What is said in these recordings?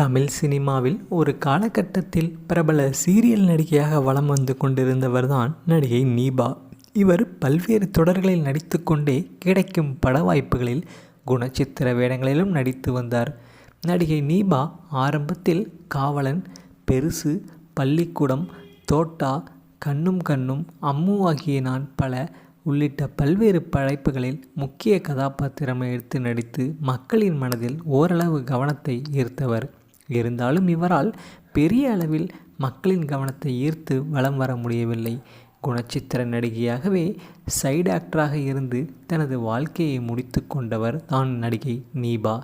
தமிழ் சினிமாவில் ஒரு காலகட்டத்தில் பிரபல சீரியல் நடிகையாக வலம் வந்து கொண்டிருந்தவர்தான் நடிகை நீபா. இவர் பல்வேறு தொடர்களில் நடித்துக்கொண்டே கிடைக்கும் பட வாய்ப்புகளில் குணச்சித்திர வேடங்களிலும் நடித்து வந்தார். நடிகை நீபா ஆரம்பத்தில் காவலன் பெருசு பள்ளிக்கூடம் தோட்டா கண்ணும் கண்ணும் அம்மு ஆகிய நான் பல உள்ளிட்ட பல்வேறு படைப்புகளில் முக்கிய கதாபாத்திரம் எடுத்து நடித்து மக்களின் மனதில் ஓரளவு கவனத்தை ஈர்த்தவர். இருந்தாலும் இவரால் பெரிய அளவில் மக்களின் கவனத்தை ஈர்த்து வலம் வர முடியவில்லை. குணச்சித்திர நடிகையாகவே சைடு ஆக்டராக இருந்து தனது வாழ்க்கையை முடித்து கொண்டவர் தான் நடிகை நீபா.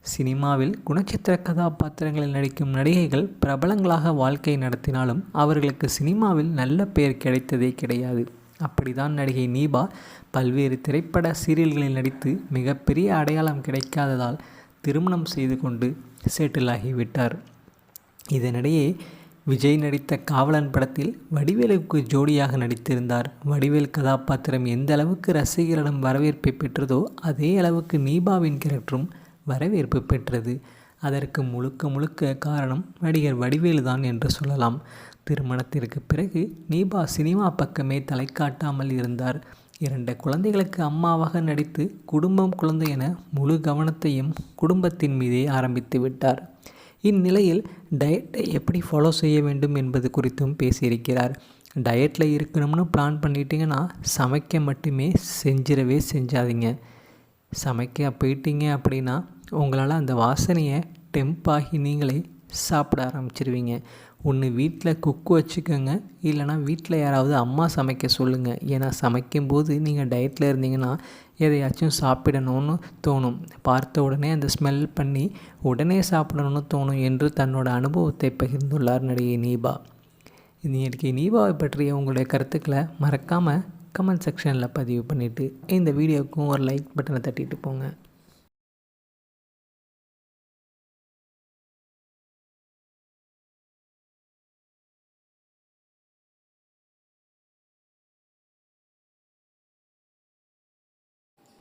சினிமாவில் குணச்சித்திர கதாபாத்திரங்களில் நடிக்கும் நடிகைகள் பிரபலங்களாக வாழ்க்கை நடத்தினாலும் அவர்களுக்கு சினிமாவில் நல்ல பெயர் கிடைத்ததே கிடையாது. அப்படிதான் நடிகை நீபா பல்வேறு திரைப்பட சீரியல்களில் நடித்து மிகப்பெரிய அடையாளம் கிடைக்காததால் திருமணம் செய்து கொண்டு செட்டில் ஆகிவிட்டார் இதனிடையே விஜய் நடித்த காவலன் படத்தில் வடிவேலுக்கு ஜோடியாக நடித்திருந்தார். வடிவேல் கதாபாத்திரம் எந்த அளவுக்கு ரசிகர்களிடம் வரவேற்பை பெற்றதோ அதே அளவுக்கு நீபாவின் கேரக்டரும் வரவேற்பு பெற்றது. அதற்கு முழுக்க முழுக்க காரணம் நடிகர் வடிவேலு தான் என்று சொல்லலாம். திருமணத்திற்கு பிறகு நீபா சினிமா பக்கமே தலை காட்டாமல் இருந்தார். இரண்டு குழந்தைகளுக்கு அம்மாவாக நடித்து குடும்பம் குழந்தை என முழு கவனத்தையும் குடும்பத்தின் மீதே ஆரம்பித்து விட்டார். இந்நிலையில் டயட்டை எப்படி ஃபாலோ செய்ய வேண்டும் என்பது குறித்தும் பேசியிருக்கிறார். டயட்டில் இருக்கணும்னு பிளான் பண்ணிட்டீங்கன்னா சமைக்க மட்டுமே செஞ்சிடவே செஞ்சாதீங்க. சமைக்க போயிட்டீங்க அப்படின்னா உங்களால் அந்த வாசனையை டெம்ப் ஆகி நீங்களே சாப்பிட ஆரம்பிச்சிருவீங்க. ஒன்று வீட்டில் குக்கு வச்சுக்கோங்க. இல்லைனா வீட்டில் யாராவது அம்மா சமைக்க சொல்லுங்கள் ஏன்னா சமைக்கும்போது நீங்கள் டயட்டில் இருந்தீங்கன்னா எதையாச்சும் சாப்பிடணும்னு தோணும். பார்த்த உடனே அந்த ஸ்மெல் பண்ணி உடனே சாப்பிடணும்னு தோணும் என்று தன்னோட அனுபவத்தை பகிர்ந்துள்ளார் நடிகை நீபா. நடிகை நீபாவை பற்றிய உங்களுடைய கருத்துக்களை மறக்காமல் கமெண்ட் செக்ஷனில் பதிவு பண்ணிவிட்டு இந்த வீடியோவுக்கும் ஒரு லைக் பட்டனை தட்டிட்டு போங்க.